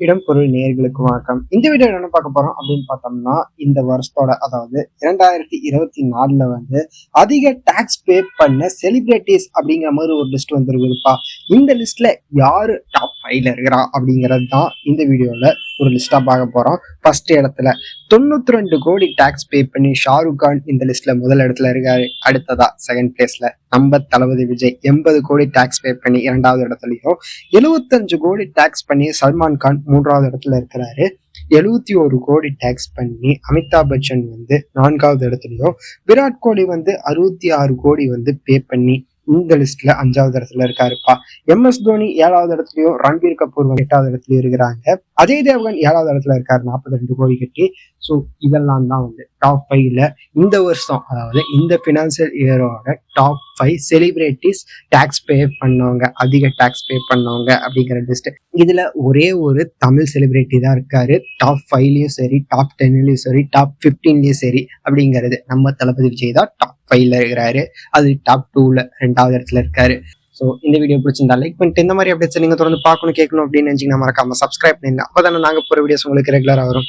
இடம் பொருள் நேர்களுக்கு வணக்கம். இந்த வீடியோ என்ன பார்க்க போறோம் அப்படின்னு பார்த்தோம்னா இந்த வருஷத்தோட அதாவது இரண்டாயிரத்தி இருபத்தி நாலுல வந்து அதிக டாக்ஸ் பே பண்ண செலிபிரிட்டிஸ் அப்படிங்கிற மாதிரி ஒரு லிஸ்ட் வந்துருக்குப்பா இந்த லிஸ்ட்ல யாரு டாப் ஃபைவ்ல இருக்கிறா அப்படிங்கிறது தான் இந்த வீடியோல ஒரு லிஸ்டா பார்க்க போறோம். ஃபர்ஸ்ட் இடத்துல தொண்ணூத்தி ரெண்டு கோடி டாக்ஸ் பே பண்ணி ஷாருக் கான் இந்த லிஸ்ட்ல முதல் இடத்துல இருக்காரு. அடுத்ததா செகண்ட் பிளேஸ்ல நம்ம தளபதி விஜய் எண்பது கோடி டாக்ஸ் பே பண்ணி இரண்டாவது இடத்துலயும் எழுபத்தஞ்சு கோடி டாக்ஸ் பண்ணி சல்மான் கான் மூன்றாவது இடத்துல இருக்கிறாரு. எழுபத்தி ஒரு கோடி டாக்ஸ் பண்ணி அமிதாப் பச்சன் வந்து நான்காவது இடத்துலயும் விராட் கோலி வந்து அறுபத்தி ஆறு கோடி வந்து பே பண்ணி இந்த லிஸ்ட்ல அஞ்சாவது இடத்துல இருக்காருப்பா எம் எஸ் தோனி ஏழாவது இடத்துலயும் ரன்பீர் கபூர் எட்டாவது இடத்துலயும் இருக்கிறாங்க. அஜய் தேவகன் ஏழாவது இடத்துல இருக்காரு நாற்பத்தி ரெண்டு கோடி கட்டி. ஸோ இதெல்லாம் தான் வந்து டாப் ஃபைவ்ல இந்த வருஷம் அதாவது இந்த financial இயரோட top five celebrities tax pay பண்ணவங்க அதிக டாக்ஸ் பே பண்ணவங்க அப்படிங்கிற லிஸ்ட் இதுல ஒரே ஒரு தமிழ் செலிபிரிட்டி தான் இருக்காரு. டாப் ஃபைவ்லயும் சரி டாப் டென்லயும் சரி டாப் பிப்டீன்லயும் சரி அப்படிங்கிறது நம்ம தளபதி விஜய் தான் டாப் ஃபைவ்ல இருக்கிறாரு. அது டாப் டூல ரெண்டாவது இடத்துல இருக்காரு. ஸோ இந்த வீடியோ பிடிச்சிருந்தா லைக் பண்ணிட்டு இந்த மாதிரி அப்டேட்ஸ் நீங்க தொடர்ந்து பார்க்கணும் கேட்கணும் அப்படின்னு நினைச்சீங்கன்னா மறக்காம சப்ஸ்கிரைப் பண்ணுங்க அப்போ தானே நாங்கள் போகிற வீடியோஸ் உங்களுக்கு ரெகுலராக வரும்.